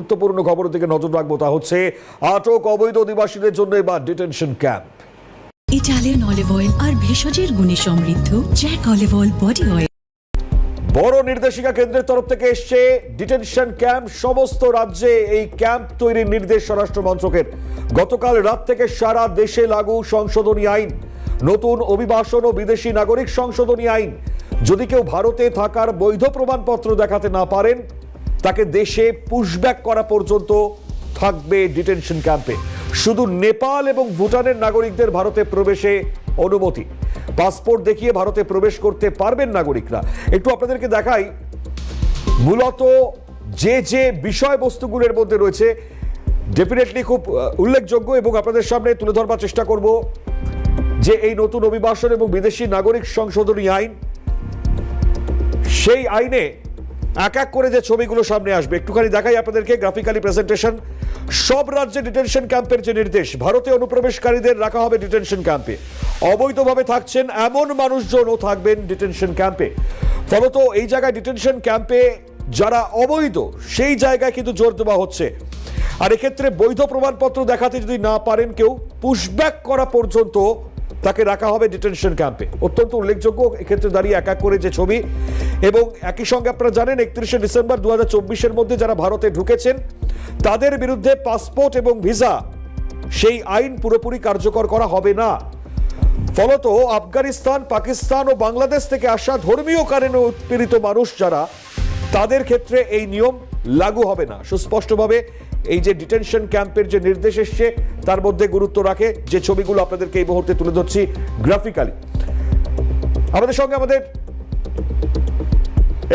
গুরুত্বপূর্ণ খবরের দিকে নজর রাখব তা হচ্ছে আটক অবৈধ অধিবাসীদের জন্য এবার detention camp Italian olive oil আর ভেষজের গুণে সমৃদ্ধ Jack olive oil body oil বড় নির্দেশিকা কেন্দ্রের তরফ থেকে এসছে ডিটেনশন ক্যাম্প সমস্ত রাজ্যে এই ক্যাম্প তৈরির নির্দেশ স্বরাষ্ট্র মন্ত্রকের। গতকাল রাত থেকে সারা দেশে লাগু সংশোধনী আইন। নতুন অভিবাসন ও বিদেশি নাগরিক সংশোধনী আইন। যদি কেউ ভারতে থাকার বৈধ প্রমাণপত্র দেখাতে না পারেন তাকে দেশে পুশব্যাক করা পর্যন্ত থাকবে ডিটেনশন ক্যাম্পে শুধু নেপাল এবং ভুটানের নাগরিকদের ভারতে প্রবেশে অনুমতি। পাসপোর্ট দেখিয়ে ভারতে প্রবেশ করতে পারবেন নাগরিকরা। একটু আপনাদেরকে দেখাই, মূলত যে যে বিষয়বস্তুগুলোর মধ্যে রয়েছে ডেফিনেটলি খুব উল্লেখযোগ্য এবং আপনাদের সামনে তুলে ধরবার চেষ্টা করব যে এই নতুন অভিবাসন এবং বিদেশি নাগরিক সংশোধনী আইন, সেই আইনে এক এক করে যে ছবিগুলো সামনে আসবে, একটুখানি দেখাই আপনাদেরকে গ্রাফিক্যালি প্রেজেন্টেশন সব রাজ্যে ডিটেনশন ক্যাম্পের যে নির্দেশ, ভারতে অনুপ্রবেশকারীদের রাখা হবে ডিটেনশন ক্যাম্পে অবৈধভাবে থাকছেন এমন মানুষজনও থাকবেন ডিটেনশন ক্যাম্পে ফলত এই জায়গায় ডিটেনশন ক্যাম্পে যারা অবৈধ, সেই জায়গায় কিন্তু জোর দেওয়া হচ্ছে। আর এক্ষেত্রে বৈধ প্রমাণপত্র দেখাতে যদি না পারেন কেউ পুশব্যাক করা পর্যন্ত তাকে রাখা হবে ডিটেনশন ক্যাম্পে অত্যন্ত উল্লেখযোগ্য, এক্ষেত্রে দাঁড়িয়ে এক এক করে যে ছবি। এবং একই সঙ্গে আপনারা জানেন, একত্রিশে ডিসেম্বর দু হাজার মধ্যে যারা ভারতে ঢুকেছেন, তাদের বিরুদ্ধে পাসপোর্ট এবং ভিসা সেই আইন পুরোপুরি কার্যকর করা হবে না। ফলত আফগানিস্তান, পাকিস্তান ও বাংলাদেশ থেকে আসা ধর্মীয় কারণে উৎপীড়িত মানুষ যারা, তাদের ক্ষেত্রে এই নিয়ম লাগু হবে না। সুস্পষ্টভাবে এই যে ডিটেনশন ক্যাম্পের যে নির্দেশ এসছে, তার মধ্যে গুরুত্ব রাখে যে ছবিগুলো আপনাদেরকে এই মুহূর্তে তুলে ধরছি গ্রাফিক্যালি আমাদের সঙ্গে আমাদের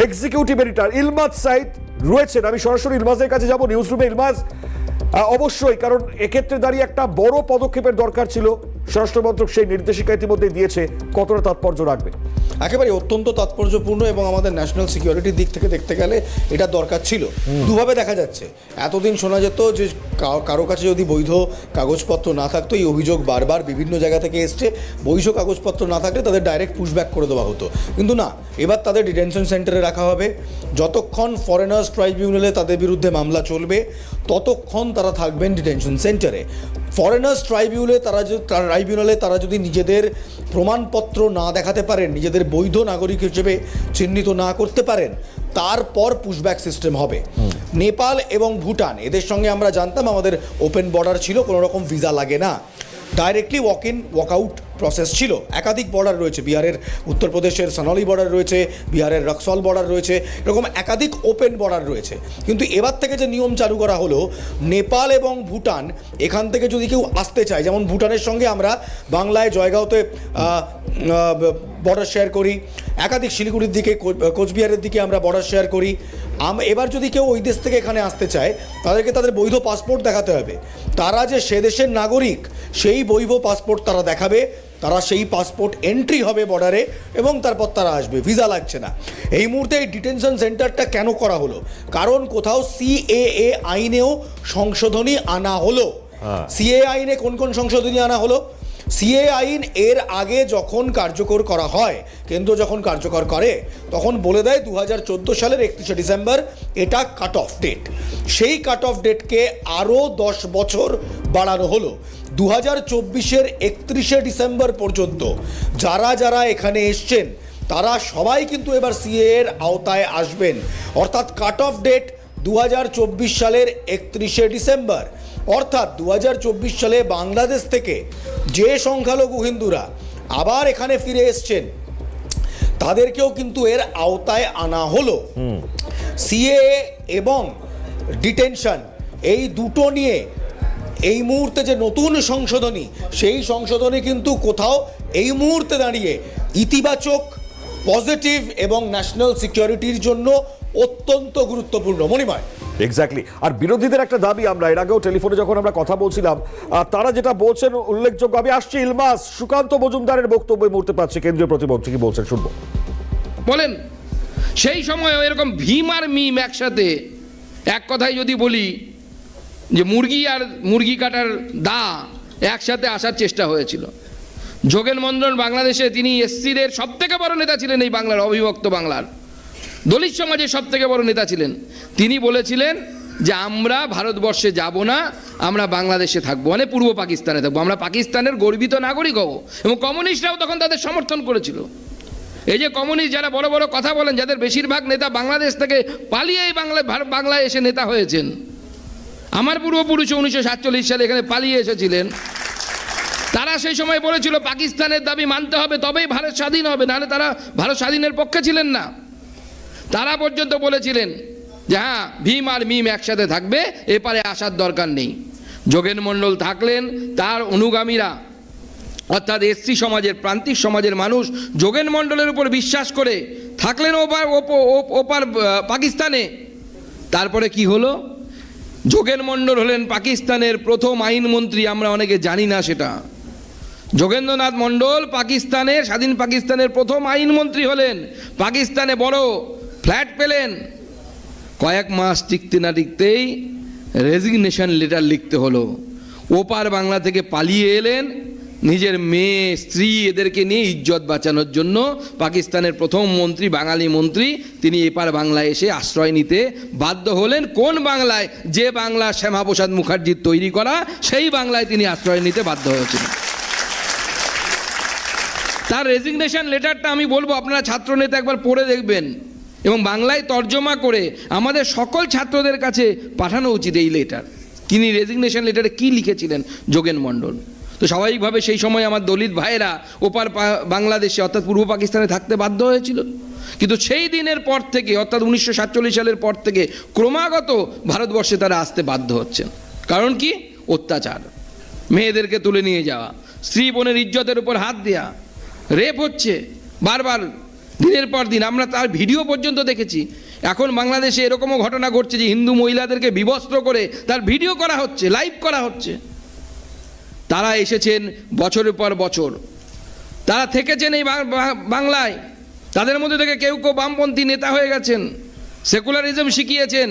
এক্সিকিউটিভ এডিটর ইলমাজ সাইদ রয়েছেন। আমি সরাসরি ইলমাজের কাছে যাব নিউজ রুমে ইলমাজ অবশ্যই, কারণ এক্ষেত্রে দাঁড়িয়ে একটা বড় পদক্ষেপের দরকার ছিল। স্বরাষ্ট্রমন্ত্রক সেই নির্দেশিকা ইতিমধ্যে দিয়েছে কতটা তাৎপর্য রাখবে। একেবারে অত্যন্ত তাৎপর্যপূর্ণ এবং আমাদের ন্যাশনাল সিকিউরিটির দিক থেকে দেখতে গেলে এটা দরকার ছিল। দুভাবে দেখা যাচ্ছে। এতদিন শোনা যেত যে কারও কাছে যদি বৈধ কাগজপত্র না থাকতো, এই অভিযোগ বারবার বিভিন্ন জায়গা থেকে এসছে। বৈধ কাগজপত্র না থাকলে তাদের ডাইরেক্ট পুশব্যাক করে দেওয়া হতো। কিন্তু না, এবার তাদের ডিটেনশন সেন্টারে রাখা হবে। যতক্ষণ ফরেনার্স ট্রাইব্যুনালে তাদের বিরুদ্ধে মামলা চলবে, ততক্ষণ তারা থাকবেন ডিটেনশন সেন্টারে। ফরেনার্স ট্রাইব্যুনালে তারা যদি ট্রাইব্যুনালে তারা যদি নিজেদের প্রমাণপত্র না দেখাতে পারেন নিজেদের বৈধ নাগরিক হিসেবে চিহ্নিত না করতে পারেন তারপর পুশব্যাক সিস্টেম হবে। নেপাল এবং ভুটান এদের সঙ্গে আমরা জানতাম আমাদের ওপেন বর্ডার ছিল কোনো রকম ভিসা লাগে না। Directly walk in walk out process ছিল। একাধিক বর্ডার রয়েছে। বিহারের উত্তরপ্রদেশের সনালি বর্ডার রয়েছে, বিহারের রক্সল বর্ডার রয়েছে, এরকম একাধিক ওপেন বর্ডার রয়েছে। কিন্তু এবার থেকে যে নিয়ম চালু করা হলো, নেপাল এবং ভুটান এখান থেকে যদি কেউ আসতে চায়, যেমন ভুটানের সঙ্গে আমরা বাংলায় জয়গাঁওতে বর্ডার শেয়ার করি, একাধিক শিলিগুড়ির দিকে কোচবিহারের দিকে আমরা বর্ডার শেয়ার করি আম এবার যদি কেউ ওই দেশ থেকে এখানে আসতে চায় তাদেরকে তাদের বৈধ পাসপোর্ট দেখাতে হবে। তারা যে সে দেশের নাগরিক সেই বৈধ পাসপোর্ট তারা দেখাবে। তারা সেই পাসপোর্ট এন্ট্রি হবে বর্ডারে এবং তারপর তারা আসবে। ভিসা লাগছে না। এই মুহূর্তে এই ডিটেনশন সেন্টারটা কেন করা হলো? কারণ কোথাও সিএএ আইনেও সংশোধনী আনা হলো। সিএ আইনে কোন কোন সংশোধনী আনা হলো? সিএ আইন এর আগে যখন কার্যকর করা হয়, কেন্দ্র যখন কার্যকর করে, তখন বলে দেয় দু হাজার চোদ্দ সালের একত্রিশে ডিসেম্বর এটা কাট অফ ডেট সেই কাট অফ ডেটকে আরও দশ বছর বাড়ানো হলো। দু হাজার চব্বিশের একত্রিশে ডিসেম্বর পর্যন্ত যারা যারা এখানে এসছেন, তারা সবাই কিন্তু এবার সিএ এর আওতায় আসবেন। অর্থাৎ কাট অফ ডেট দু হাজার চব্বিশ সালের একত্রিশে ডিসেম্বর। অর্থাৎ দু হাজার চব্বিশ সালে বাংলাদেশ থেকে যে সংখ্যালঘু হিন্দুরা আবার এখানে ফিরে এসছেন তাদেরকেও কিন্তু এর আওতায় আনা হলো। সিএ এবং ডিটেনশন এই দুটো নিয়ে এই মুহূর্তে যে নতুন সংশোধনী সেই সংশোধনী কিন্তু কোথাও এই মুহূর্তে দাঁড়িয়ে ইতিবাচক পজিটিভ এবং ন্যাশনাল সিকিউরিটির জন্য অত্যন্ত গুরুত্বপূর্ণ। মণিময় এক্স্যাক্টলি আর বিরোধীদের একটা দাবি আমরা, এর আগেও টেলিফোনে যখন আমরা কথা বলছিলাম তারা যেটা বলছেন, উল্লেখযোগ্য, আমি আসছি ইলমাস, সুকান্ত মজুমদারের বক্তব্য এই মুহূর্তে পাচ্ছি, কেন্দ্রীয় প্রতিমন্ত্রী কি বলছেন, শুনব। বলেন, সেই সময় এরকম ভীম আর মিম একসাথে, এক কথায় যদি বলি, যে মুরগি আর মুরগি কাটার দা একসাথে আসার চেষ্টা হয়েছিল। যোগেন মন্ডল বাংলাদেশে তিনি এসসিদের সব থেকে বড় নেতা ছিলেন এই বাংলার, অবিভক্ত বাংলার। দলিত সমাজের সব থেকে বড় নেতা ছিলেন। তিনি বলেছিলেন যে, আমরা ভারতবর্ষে যাব না, আমরা বাংলাদেশে থাকব মানে পূর্ব পাকিস্তানে থাকব। আমরা পাকিস্তানের গর্বিত নাগরিক হব। এবং কমিউনিস্টরাও তখন তাদের সমর্থন করেছিল। এই যে কমিউনিস্ট যারা বড় বড় কথা বলেন, যাদের বেশিরভাগ নেতা বাংলাদেশ থেকে পালিয়েই বাংলা বাংলায় এসে নেতা হয়েছেন। আমার পূর্বপুরুষ উনিশশো সাতচল্লিশ সালে এখানে পালিয়ে এসেছিলেন। তারা সেই সময় বলেছিল, পাকিস্তানের দাবি মানতে হবে, তবেই ভারত স্বাধীন হবে। নাহলে তারা ভারত স্বাধীনের পক্ষে ছিলেন না। তারা পর্যন্ত বলেছিলেন যে হ্যাঁ ভীম আর মিম একসাথে থাকবে, এপারে আসার দরকার নেই। যোগেন মণ্ডল থাকলেন, তার অনুগামীরা, অর্থাৎ এসসি সমাজের, প্রান্তিক সমাজের মানুষ যোগেন মণ্ডলের উপর বিশ্বাস করে থাকলেন ওপার, ওপ- ওপ- ওপার পাকিস্তানে। তারপরে কি হলো? যোগেন মণ্ডল হলেন পাকিস্তানের প্রথম আইনমন্ত্রী, আমরা অনেকে জানি না সেটা। যোগেন্দ্রনাথ মণ্ডল পাকিস্তানের, স্বাধীন পাকিস্তানের প্রথম আইনমন্ত্রী হলেন। পাকিস্তানে বড় ফ্ল্যাট পেলেন। কয়েক মাস টিকতে না টিকতেই রেজিগনেশন লেটার লিখতে হলো। ওপার বাংলা থেকে পালিয়ে এলেন। নিজের মেয়ে, স্ত্রী এদেরকে নিয়ে ইজ্জত বাঁচানোর জন্য পাকিস্তানের প্রথম মন্ত্রী, বাঙালি মন্ত্রী, তিনি এপার বাংলায় এসে আশ্রয় নিতে বাধ্য হলেন। কোন বাংলায়? যে বাংলা শ্যামাপ্রসাদ মুখার্জির তৈরি করা, সেই বাংলায় তিনি আশ্রয় নিতে বাধ্য হয়েছিলেন। তার রেজিগনেশন লেটারটা আমি বলব, আপনারা ছাত্রনেতা একবার পড়ে দেখবেন। বাংলায় তর্জমা করে আমাদের সকল ছাত্রদের কাছে পাঠানো উচিত এই লেটার তিনি রেজিগনেশন লেটারে কি লিখেছিলেন, যোগেন মণ্ডল? তো স্বাভাবিকভাবে সেই সময় আমার দলিত ভাইয়েরা ওপার বাংলাদেশে, অর্থাৎ পূর্ব পাকিস্তানে থাকতে বাধ্য হয়েছিল। কিন্তু সেই দিনের পর থেকে, অর্থাৎ উনিশশো সাতচল্লিশ সালের পর থেকে ক্রমাগত ভারতবর্ষে তারা আসতে বাধ্য হচ্ছেন। কারণ কি? অত্যাচার। মেয়েদেরকে তুলে নিয়ে যাওয়া, স্ত্রী বোনের ইজ্জতের উপর হাত দেওয়া রেপ হচ্ছে, বারবার দিনের পর দিন, আমরা তার ভিডিও পর্যন্ত দেখেছি। এখন বাংলাদেশে এরকমও ঘটনা ঘটছে যে হিন্দু মহিলাদেরকে বিবস্ত্র করে তার ভিডিও করা হচ্ছে, লাইভ করা হচ্ছে। তারা এসেছেন বছরের পর বছর। তারা থেকেছেন এই বাংলায়। তাদের মধ্যে থেকে কেউ কেউ বামপন্থী নেতা হয়ে গেছেন, সেকুলারিজম শিখিয়েছেন।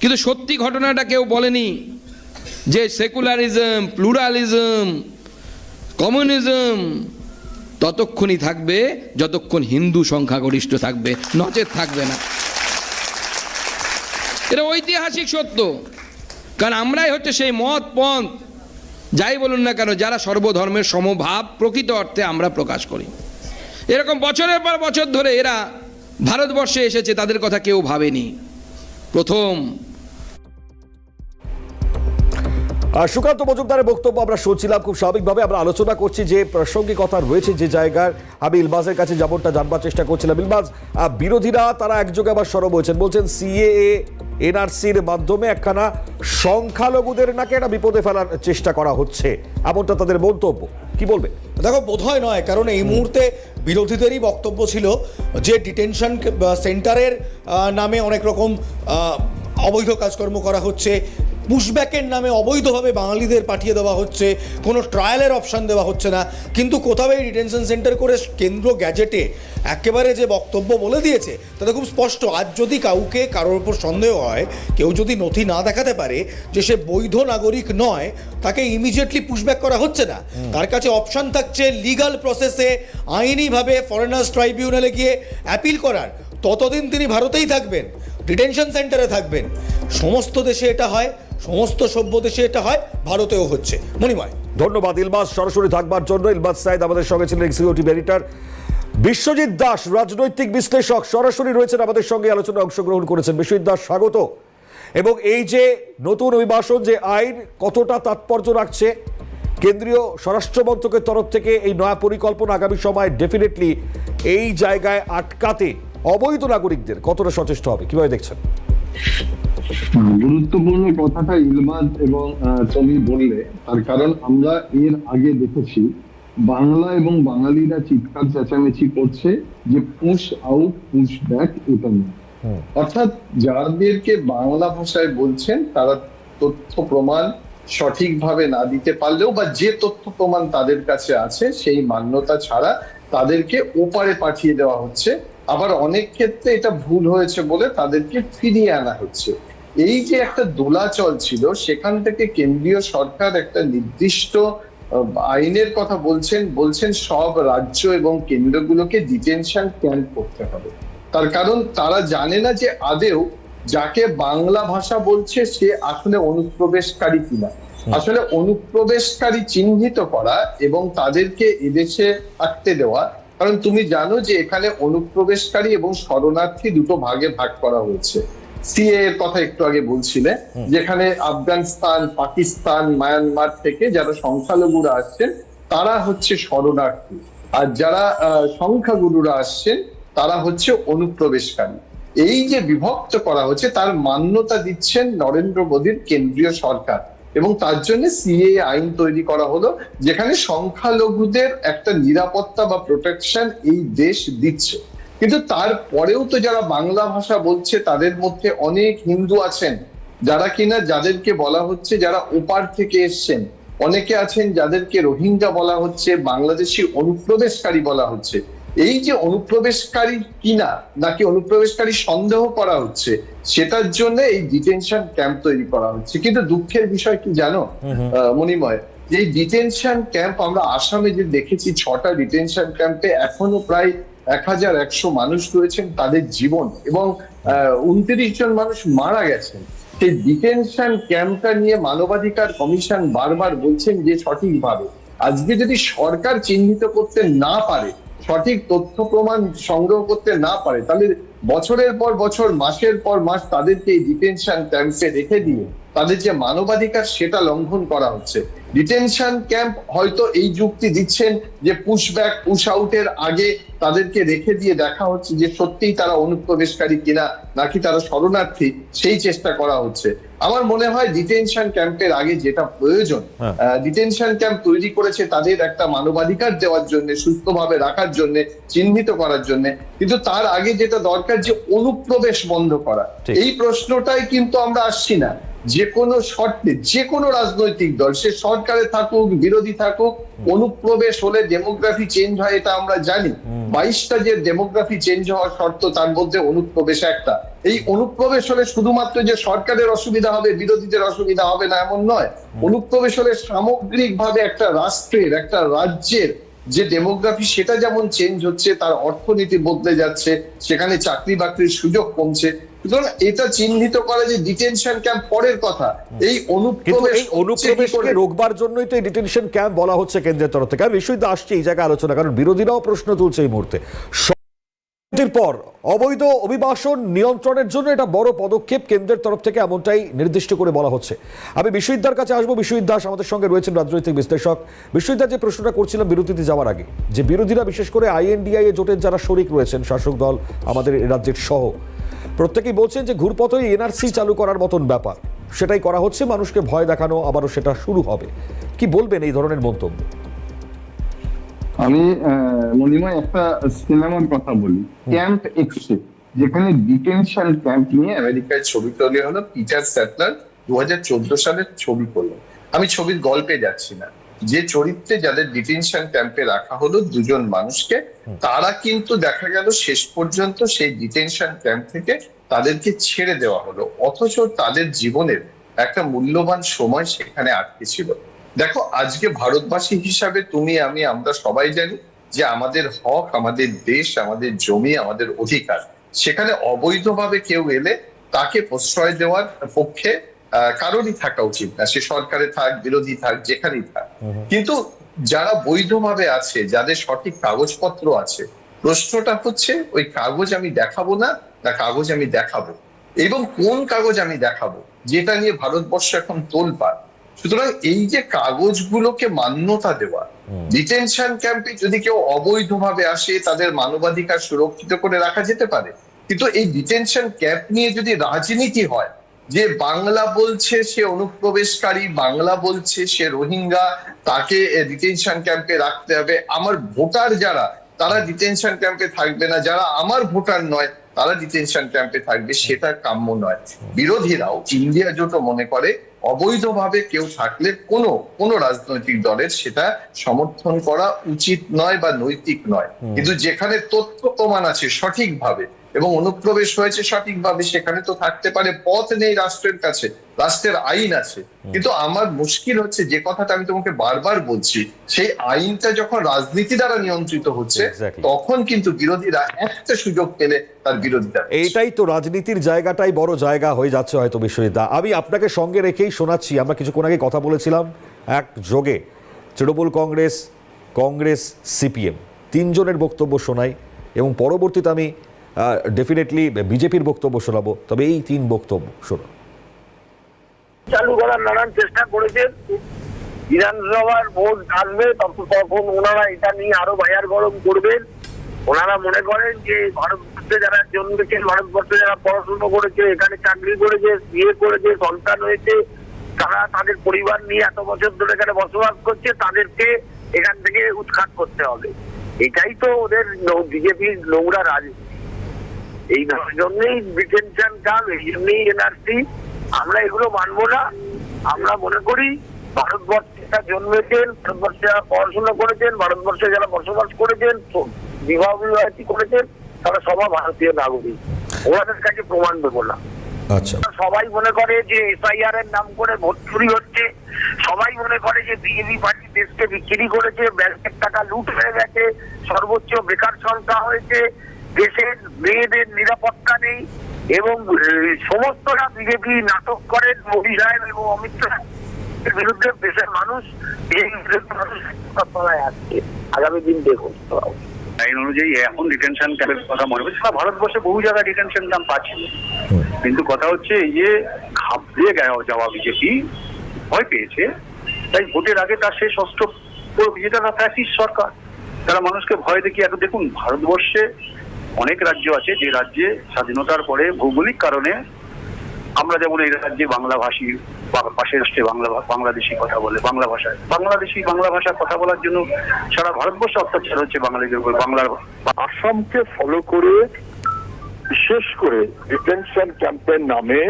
কিন্তু সত্যি ঘটনাটা কেউ বলেনি যে সেকুলারিজম, প্লুরালিজম, কমিউনিজম ততক্ষণই থাকবে, যতক্ষণ হিন্দু সংখ্যাগরিষ্ঠ থাকবে, নচেত থাকবে না। এটা ঐতিহাসিক সত্য। কারণ আমরাই হচ্ছে সেই মত পন্থ। যাই বলুন না কেন, যারা সর্বধর্মের সমভাব, প্রকৃত অর্থে আমরা প্রকাশ করি। এরকম বছরের পর বছর ধরে এরা ভারতবর্ষে এসেছে, তাদের কথা কেউ ভাবেনি। প্রথম সুকান্ত মজুমদারের বক্তব্য আমরা শুনছিলাম। খুব স্বাভাবিকভাবে আমরা আলোচনা করছি যে প্রাসঙ্গিকতা রয়েছে যে জায়গার। আমি ইলবাজের কাছে যেমনটা জানবার চেষ্টা করছিলাম। ইলবাজ আহ, বিরোধীরা তারা একযোগে আবার সরব হয়েছেন। বলছেন সিএএ এনআরসির মাধ্যমে একখানা সংখ্যালঘুদের নাকি একটা বিপদে ফেলার চেষ্টা করা হচ্ছে? এমনটা তাদের মন্তব্য। কি বলবে দেখো বোধহয় নয় কারণ এই মুহূর্তে বিরোধীদেরই বক্তব্য ছিল যে ডিটেনশন সেন্টারের নামে অনেক রকম অবৈধ কাজকর্ম করা হচ্ছে। পুশব্যাকের নামে অবৈধভাবে বাঙালিদের পাঠিয়ে দেওয়া হচ্ছে। কোনো ট্রায়ালের অপশান দেওয়া হচ্ছে না। কিন্তু কোথাও এই ডিটেনশন সেন্টার করে কেন্দ্র গ্যাজেটে একেবারে যে বক্তব্য বলে দিয়েছে তাতে খুব স্পষ্ট। আজ যদি কাউকে কারোর ওপর সন্দেহ হয় কেউ যদি নথি না দেখাতে পারে যে সে বৈধ নাগরিক নয় তাকে ইমিডিয়েটলি পুশব্যাক করা হচ্ছে না। তার কাছে অপশান থাকছে লিগাল প্রসেসে আইনিভাবে ফরেনার্স ট্রাইব্যুনালে গিয়ে অ্যাপিল করার। ততদিন তিনি ভারতেই থাকবেন ডিটেনশন সেন্টারে থাকবেন। সমস্ত দেশে এটা হয়। সমস্ত সভ্য দেশে এটা হয়, ভারতেও হচ্ছে। মণিময়। ধন্যবাদ ইলবাস সরাসরি থাকবার জন্য ইলবাজ সাইদ আমাদের সঙ্গে ছিলেন এক্সিকিউটিভ এডিটর বিশ্বজিৎ দাস, রাজনৈতিক বিশ্লেষক, সরাসরি রয়েছেন আমাদের সঙ্গে, আলোচনায় অংশগ্রহণ করেছেন। বিশ্বজিৎ দাস, স্বাগত। এবং এই যে নতুন অভিবাসন, যে আইন কতটা তাৎপর্য রাখছে, কেন্দ্রীয় স্বরাষ্ট্র মন্ত্রকের তরফ থেকে এই নয়া পরিকল্পনা আগামী সময় ডেফিনেটলি এই জায়গায় আটকাতে অবৈধ নাগরিকদের কতটা সচেষ্ট হবে? কীভাবে দেখছেন? গুরুত্বপূর্ণ কথাটা ইলবাদ এবং তুমি বললে তার কারণ আমরা এর আগে দেখেছি বাংলা এবং বাঙালিরা চিৎকার চেঁচামেচি করছে যে পুশ আউট পুশ ব্যাক এটা নিয়ে। অর্থাৎ যাদেরকে বাংলা ভাষায় বলছেন তারা তথ্য প্রমাণ সঠিকভাবে না দিতে পারলেও বা যে তথ্য প্রমাণ তাদের কাছে আছে সেই মান্যতা ছাড়া তাদেরকে ওপারে পাঠিয়ে দেওয়া হচ্ছে। আবার অনেক ক্ষেত্রে এটা ভুল হয়েছে বলে তাদেরকে ফিরিয়ে আনা হচ্ছে। এই যে একটা দোলাচল ছিল সেখান থেকে কেন্দ্রীয় সরকার একটা নির্দিষ্ট আইনের কথা বলছেন বলছেন সব রাজ্য এবং কেন্দ্রগুলোকে ডিটেনশন ক্যাম্প করতে হবে। তার কারণ তারা জানে না যে আদেও যাকে বাংলা ভাষা বলছে সে আসলে অনুপ্রবেশকারী কিনা। আসলে অনুপ্রবেশকারী চিহ্নিত করা এবং তাদেরকে এদেশে থাকতে দেওয়া কারণ তুমি জানো যে এখানে অনুপ্রবেশকারী এবং শরণার্থী দুটো ভাগে ভাগ করা হয়েছে। সিএ এর কথা একটু আগে বলছিলে যেখানে আফগানিস্তান পাকিস্তান মায়ানমার থেকে যারা সংখ্যালঘুরা আসছেন তারা হচ্ছে শরণার্থী। আর যারা সংখ্যাগুরুরা আসছেন তারা হচ্ছে অনুপ্রবেশকারী। এই যে বিভক্ত করা হচ্ছে তার মান্যতা দিচ্ছেন নরেন্দ্র মোদীর কেন্দ্রীয় সরকার। এবং তার জন্য সিএ আইন তৈরি করা হলো যেখানে সংখ্যালঘুদের একটা নিরাপত্তা বা প্রোটেকশন এই দেশ দিচ্ছে। কিন্তু তারপরেও তো যারা বাংলা ভাষা বলছে তাদের মধ্যে অনেক হিন্দু আছেন যারা কিনা যাদেরকে বলা হচ্ছে যারা ওপার থেকে এসছেন। অনেকে আছেন যাদেরকে রোহিঙ্গা বলা হচ্ছে বাংলাদেশি অনুপ্রবেশকারী বলা হচ্ছে। এই যে অনুপ্রবেশকারী কিনা নাকি অনুপ্রবেশকারী সন্দেহ করা হচ্ছে সেটার জন্য এই ডিটেনশন ক্যাম্প তৈরি করা হচ্ছে। কিন্তু দুঃখের বিষয় কি জানো আহ, মণিময়? যে এই ডিটেনশন ক্যাম্প আমরা আসামে যে দেখেছি ছটা ডিটেনশন ক্যাম্পে এখনও প্রায় এক হাজার একশো মানুষ রয়েছেন তাদের জীবন এবং উনত্রিশ জন মানুষ মারা গেছেন। সেই ডিটেনশন ক্যাম্পটা নিয়ে মানবাধিকার কমিশন বারবার বলছেন যে সঠিকভাবে। আজকে যদি সরকার চিহ্নিত করতে না পারে, সঠিক তথ্য প্রমাণ সংগ্রহ করতে না পারে, তাহলে বছরের পর বছর, মাসের পর মাস তাদেরকে এই ডিটেনশন ক্যাম্পে রেখে দিয়ে তাদের যে মানবাধিকার সেটা লঙ্ঘন করা হচ্ছে। ডিটেনশন ক্যাম্প হয়তো এই যুক্তি দিচ্ছেন যে পুশ ব্যাক পুশ আউটের আগে তাদেরকে রেখে দিয়ে দেখা হচ্ছে যে সত্যিই তারা অনুপ্রবেশকারী কিনা নাকি তারা শরণার্থী সেই চেষ্টা করা হচ্ছে। আমার মনে হয় ডিটেনশন ক্যাম্পের আগে যেটা প্রয়োজন। ডিটেনশন ক্যাম্প তৈরি করেছে তাদের একটা মানবাধিকার দেওয়ার জন্য সুস্থভাবে রাখার জন্য চিহ্নিত করার জন্য। কিন্তু তার আগে যেটা দরকার যে অনুপ্রবেশ বন্ধ করা। এই প্রশ্নটাই কিন্তু আমরা আসছি না। যে কোনো শর্তে যে কোনো রাজনৈতিক দল সে সরকারে থাকুক বিরোধী থাকুক অনুপ্রবেশ হলে ডেমোগ্রাফি চেঞ্জ হয় এটা আমরা জানি। বাইশটা যে ডেমোগ্রাফি চেঞ্জ হওয়ার শর্ত তার মধ্যে অনুপ্রবেশ একটা। এই অনুপ্রবেশ হলে শুধুমাত্র যে সরকারের অসুবিধা হবে বিরোধীদের অসুবিধা হবে না এমন নয়। অনুপ্রবেশ হলে সামগ্রিকভাবে একটা রাষ্ট্রের একটা রাজ্যের যে ডেমোগ্রাফি সেটা যেমন চেঞ্জ হচ্ছে তার অর্থনীতি বদলে যাচ্ছে সেখানে চাকরি বাকরির সুযোগ কমছে। সুতরাং এটা চিহ্নিত করা যে ডিটেনশন ক্যাম্প পরের কথা এই অনুপ্রবেশ এই অনুপ্রবেশকে রোকবার জন্যই তো এই ডিটেনশন ক্যাম্প বলা হচ্ছে কেন্দ্রের তরফ থেকে। আমি তো আসছে এই জায়গায় আলোচনা কারণ বিরোধীরাও প্রশ্ন তুলছে এই মুহূর্তে। পর অবৈধ অভিবাসন নিয়ন্ত্রণের জন্য এটা বড় পদক্ষেপ কেন্দ্রের তরফ থেকে এমনটাই নির্দিষ্ট করে বলা হচ্ছে। আমি বিশ্ববিদ্যার কাছে আসব। বিশ্বজিৎ দাস আমাদের সঙ্গে রয়েছেন রাজনৈতিক বিশ্লেষক। বিশ্ববিদ্যার যে প্রশ্নটা করছিলাম বিরতিতে যাওয়ার আগে, যে বিরোধীরা বিশেষ করে আইএনডিআই এ জোটের যারা শরিক রয়েছেন, শাসক দল আমাদের রাজ্যের সহ, প্রত্যেকেই বলছেন যে ঘুরপথই এনআরসি চালু করার মতন ব্যাপার। সেটাই করা হচ্ছে, মানুষকে ভয় দেখানো আবারও সেটা শুরু হবে। কি বলবেন এই ধরনের মন্তব্য? আমি আহ, মণিময় একটা সিনেমার কথা বলি। ক্যাম্প এক্সে যেখানে ডিটেনশন ক্যাম্প নিয়ে আমেরিকায় ছবি তৈরি হলো পিটার স্যাটলার দু হাজার চোদ্দ সালের ছবি করল। আমি ছবির গল্পে যাচ্ছি না। যে চরিত্রে যাদের ডিটেনশন ক্যাম্পে রাখা হলো দুজন মানুষকে তারা কিন্তু দেখা গেল শেষ পর্যন্ত সেই ডিটেনশন ক্যাম্প থেকে তাদেরকে ছেড়ে দেওয়া হলো। অথচ তাদের জীবনের একটা মূল্যবান সময় সেখানে আটকে ছিল। দেখো আজকে ভারতবাসী হিসাবে তুমি আমি আমরা সবাই জানি যে আমাদের হক আমাদের দেশ আমাদের জমি আমাদের অধিকার। সেখানে অবৈধভাবে কেউ এলে তাকে প্রশ্রয় দেওয়ার পক্ষে আহ, কারোরই থাকা উচিত না। সে সরকারে থাক বিরোধী থাক যেখানেই থাক। কিন্তু যারা বৈধভাবে আছে যাদের সঠিক কাগজপত্র আছে প্রশ্নটা হচ্ছে ওই কাগজ আমি দেখাবো না না কাগজ আমি দেখাবো? এবং কোন কাগজ আমি দেখাবো? যেটা নিয়ে ভারতবর্ষ এখন তোলপাড়। সুতরাং এই যে কাগজগুলোকে মান্যতা দেওয়া ডিটেনশন ক্যাম্পে যদি কেউ অবৈধভাবে আসে তাদের মানবাধিকার সুরক্ষিত করে রাখা যেতে পারে। কিন্তু এই ডিটেনশন ক্যাম্প নিয়ে যদি রাজনীতি হয় যে বাংলা বলছে সে অনুপ্রবেশকারী বাংলা বলছে সে রোহিঙ্গা তাকে ডিটেনশন ক্যাম্পে রাখতে হবে। আমার ভোটার যারা তারা ডিটেনশন ক্যাম্পে থাকবে না। যারা আমার ভোটার নয় তারা ডিটেনশন ক্যাম্পে থাকবে। সেটা কাম্য নয়। বিরোধীরাও ইন্ডিয়া জোটও মনে করে অবৈধভাবে কেউ থাকলে কোনো কোনো রাজনৈতিক দলের সেটা সমর্থন করা উচিত নয় বা নৈতিক নয়। কিন্তু যেখানে তথ্য প্রমাণ আছে সঠিকভাবে এবং অনুপ্রবেশ হয়েছে সঠিকভাবে সেখানে তো থাকতে পারে পথ নেই রাষ্ট্রের কাছে রাষ্ট্রের আইন আছে কিন্তু আমার মুশকিল হচ্ছে যে কথাটা আমি তোমাকে বারবার বলছি সেই আইনটা যখন রাজনীতি দ্বারা নিয়ন্ত্রিত হচ্ছে. তখন কিন্তু বিরোধীরা একটা সুযোগ পেলে তার বিরোধিতা। এইটাই তো রাজনীতির জায়গাটাই বড় জায়গা হয়ে যাচ্ছে হয়তো বিশ্বজিৎ আমি আপনাকে সঙ্গে রেখেই শোনাচ্ছি আমরা কিছুক্ষণ আগে কথা বলেছিলাম এক যোগে তৃণমূল কংগ্রেস কংগ্রেস সিপিএম তিনজনের বক্তব্য শোনাই এবং পরবর্তীতে আমি ডেফিনেটলি বিজেপির বক্তব্য শোনাবো, তবে এই তিন বক্তব্য, শোনো। চালু করার নানান চেষ্টা করেছেন। বিধানসভার ভোট আসবে, তখন তখন ওনারা এটা নিয়ে আরও বাজার গরম করবেন। ওনারা মনে করেন যে ভারতবর্ষে যারা জন্মেছেন, ভারতবর্ষে যারা পড়াশুনো করেছে, এখানে চাকরি করেছে, বিয়ে করেছে, সন্তান হয়েছে, তারা তাদের পরিবার নিয়ে এত বছর ধরে এখানে বসবাস করছে, তাদেরকে এখান থেকে উৎখাত করতে হবে। এটাই তো ওদের বিজেপির নোংরা রাজনীতি এই জন্যই ডিটেনশন কাম এই জন্যই এনআরসি আমরা এগুলো মানবো না। আমরা মনে করি ভারতবর্ষে যারা জন্মেছেন ভারতবর্ষে যারা পড়াশোনা করেছেন ভারতবর্ষে যারা বসবাস করেছেন বিবাহ বিবাহিত করেছেন তারা সবাই ভারতীয় নাগরিক। ওনাদের কাছে প্রমাণ দেবো না। আচ্ছা। সবাই মনে করে যে এসআইআর এর নাম করে ভোট চুরি হচ্ছে। সবাই মনে করে যে বিজেপি পার্টি দেশকে বিক্রি করেছে ব্যাংকের টাকা লুট হয়ে গেছে সর্বোচ্চ বেকার সংখ্যা হয়েছে দেশের মেয়েদের নিরাপত্তা নেই এবং সমস্তটা বিজেপি নাটক করেন মোদী সাহেব এবং অমিত শাহ এর বিরুদ্ধে দেশের মানুষ এই বিরুদ্ধে মানুষ আসছে আগামী দিন দেখুন। আইন অনুযায়ী এখন ডিটেনশন ক্যাম্পের কথা মনে হচ্ছে ভারতবর্ষে বহু জায়গায় ডিটেনশন ক্যাম্প আছে। কিন্তু কথা হচ্ছে এই যে ঘাবড়ে যাওয়া বিজেপি ভয় পেয়েছে। তাই ভোটের আগে তার শেষ অস্ত্র পুরো যেটা না ফ্যাসিস্ট সরকার। তারা মানুষকে ভয় দেখিয়ে এত দেখুন ভারতবর্ষে অনেক রাজ্য আছে যে রাজ্যে স্বাধীনতার পরে ভৌগোলিক কারণে আমরা যেমন এই রাজ্যে বাংলা ভাষী পাশের রাষ্ট্রে বাংলা, বাংলাদেশি কথা বলে, বাংলা ভাষায়। বাংলাদেশি বাংলা ভাষা কথা বলার জন্য সারা ভারতবর্ষে অত্যাচার হচ্ছে বাঙালিদের উপর, বাংলার আসামকে ফলো করে, বিশেষ করে ডিটেনশন ক্যাম্পের নামে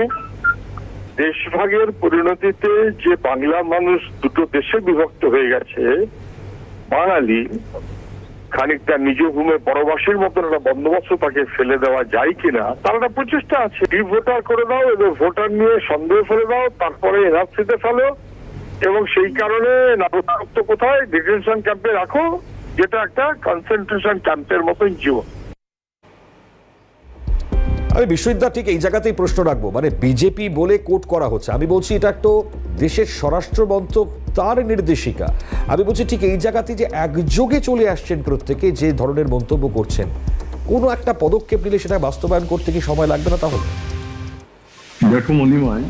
দেশভাগের পরিণতিতে যে বাংলা মানুষ দুটো দেশে বিভক্ত হয়ে গেছে, বাঙালি খানিকটা নিজ ভূমে পরবাসীর মতন একটা বন্দোবস্ত তাকে ফেলে দেওয়া যায় কিনা, তার একটা প্রচেষ্টা আছে। ডি ভোটার করে দাও এবং ভোটার নিয়ে সন্দেহ ফেলে দাও, তারপরে এনআরসিতে ফেলো। এবং সেই কারণে নাগরিকত্ব কোথায়? ডিটেনশন ক্যাম্পে রাখো, যেটা একটা কনসেন্ট্রেশন ক্যাম্পের মতন জীবন। আমি বিশ্ববিদ্যালয় ঠিক এই জায়গাতেই প্রশ্ন রাখব। মানে বিজেপি বলে কোট করা হচ্ছে। আমি বলছি এটা একটা দেশের স্বরাষ্ট্র মন্ত্রক তার নির্দেশিকা। আমি বলছি ঠিক এই জায়গাতে যে একযোগে চলে আসছেন প্রত্যেকে যে ধরনের মন্তব্য করছেন কোনো একটা পদক্ষেপ নিলে সেটা বাস্তবায়ন করতে কি সময় লাগবে না তাহলে? দেখো মনিময়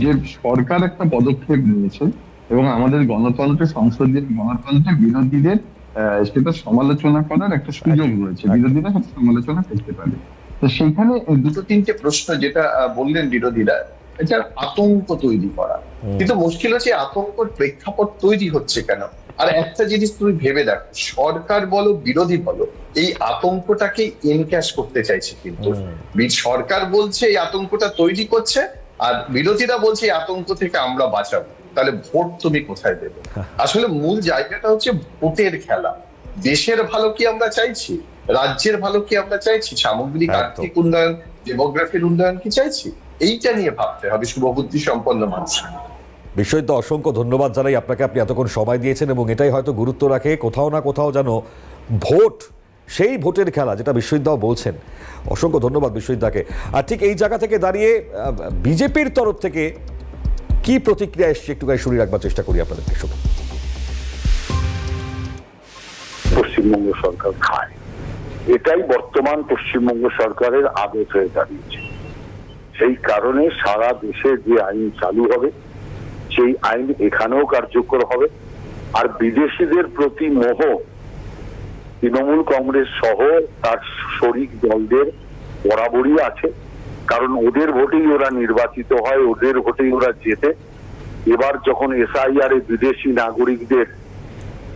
যে সরকার একটা পদক্ষেপ নিয়েছে এবং আমাদের গণতন্ত্রের সংসদীয় গণতন্ত্রের বিরোধীদের সেটা সমালোচনা করার একটা সুযোগ রয়েছে। বিরোধীরা সমালোচনা করতে পারে। তো সেখানে দুটো তিনটে প্রশ্ন যেটা বললেন বিরোধীরা এটা আতঙ্ক তৈরি করা। কিন্তু মুশকিল হচ্ছে এই আতঙ্কর প্রেক্ষাপট তৈরি হচ্ছে কেন? আর একটা জিনিস তুমি ভেবে দেখো সরকার বলো বিরোধী বলো এই আতঙ্কটাকে এনক্যাশ করতে চাইছে কিন্তু। সরকার বলছে এই আতঙ্কটা তৈরি করছে আর বিরোধীরা বলছে এই আতঙ্ক থেকে আমরা বাঁচাবো। তাহলে ভোট তুমি কোথায় দেবে? আসলে মূল জায়গাটা হচ্ছে ভোটের খেলা। দেশের ভালো কি আমরা চাইছি? রাজ্যের ভালো কি আমরা চাইছি? সামগ্রিক আর্থিক উন্নয়ন ডেমোগ্রাফির উন্নয়ন কি চাইছি? এইটা নিয়ে ভাবতে হবে শুভবুদ্ধি সম্পন্ন মানুষ। বিশ্বজিৎ অসংখ্য ধন্যবাদ জানাই আপনাকে আপনি এতক্ষণ সময় দিয়েছেন এবং এটাই হয়তো গুরুত্ব রাখে কোথাও না কোথাও যেন ভোট সেই ভোটের খেলা যেটা বিশ্বজিৎদাও বলছেন। অসংখ্য ধন্যবাদ বিশ্বজিৎদাকে। আর ঠিক এই জায়গা থেকে দাঁড়িয়ে বিজেপির তরফ থেকে কি প্রতিক্রিয়া এসছে একটু গায়ে শুনে রাখবার চেষ্টা করি আপনাদেরকে শুনুন। পশ্চিমবঙ্গ সরকার খায়। এটাই বর্তমান পশ্চিমবঙ্গ সরকারের আদেশ হয়ে দাঁড়িয়েছে। সেই কারণে সারা দেশে যে আইন চালু হবে, সেই আইন এখানেও কার্যকর হবে। আর বিদেশিদের প্রতি মোহ তৃণমূল কংগ্রেস সহ তার শরিক দলদের বরাবরই আছে। কারণ ওদের ভোটেই ওরা নির্বাচিত হয়, ওদের ভোটেই ওরা জেতে। এবার যখন এসআইআর এ বিদেশি নাগরিকদের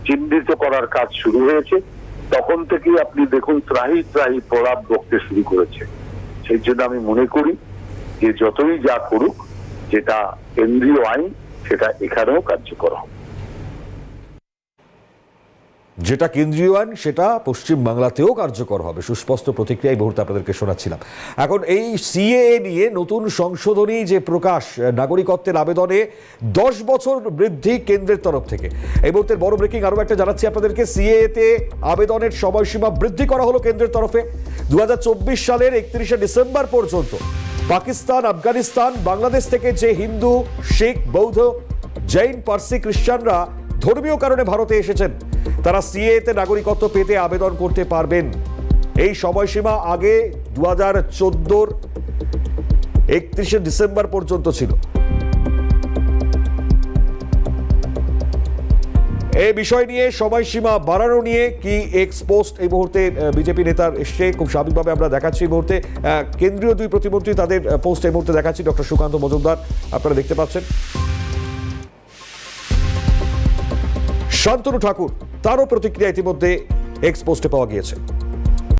চিহ্নিত করার কাজ শুরু হয়েছে তখন থেকেই আপনি দেখুন ত্রাহি ত্রাহি প্রলাপ বকতে শুরু করেছে। সেই জন্য আমি মনে করি যে যতই যা করুক, যেটা কেন্দ্রীয় আইন, সেটা এখানেও কার্যকর হবে। যেটা কেন্দ্রীয় আইন, সেটা পশ্চিম বাংলাতেও কার্যকর হবে। সুস্পষ্ট প্রতিক্রিয়া এই মুহূর্তে আপনাদেরকে শোনাচ্ছিলাম। এখন এই সিএএ নিয়ে নতুন সংশোধনী যে প্রকাশ, নাগরিকত্বের আবেদনে দশ বছর বৃদ্ধি কেন্দ্রের তরফ থেকে। এই মুহূর্তে বড় ব্রেকিং আরও একটা জানাচ্ছি আপনাদেরকে। সিএতে আবেদনের সময়সীমা বৃদ্ধি করা হলো কেন্দ্রের তরফে। দু হাজার চব্বিশ সালের একত্রিশে ডিসেম্বর পর্যন্ত পাকিস্তান, আফগানিস্তান, বাংলাদেশ থেকে যে হিন্দু, শিখ, বৌদ্ধ, জৈন, পার্সি, খ্রিস্টানরা ধর্মীয় কারণে ভারতে এসেছেন তারা সিএতে নাগরিকত্ব পেতে আবেদন করতে পারবেন। এই সময়সীমা আগে দু হাজার চোদ্দোর একত্রিশে ডিসেম্বর পর্যন্ত ছিল। এই বিষয় নিয়ে সময়সীমা বাড়ানো নিয়ে কি এক্স পোস্ট এই মুহূর্তে বিজেপি নেতার এসছে, খুব স্বাভাবিকভাবে আমরা দেখাচ্ছি এই মুহূর্তে। কেন্দ্রীয় দুই প্রতিমন্ত্রী তাদের পোস্ট এই মুহূর্তে দেখাচ্ছি ডক্টর সুকান্ত মজুমদার। আপনারা দেখতে পাচ্ছেন। শান্তনু ঠাকুর তারও প্রতিক্রিয়া ইতিমধ্যে এক্সপোস্টে পাওয়া গিয়েছে।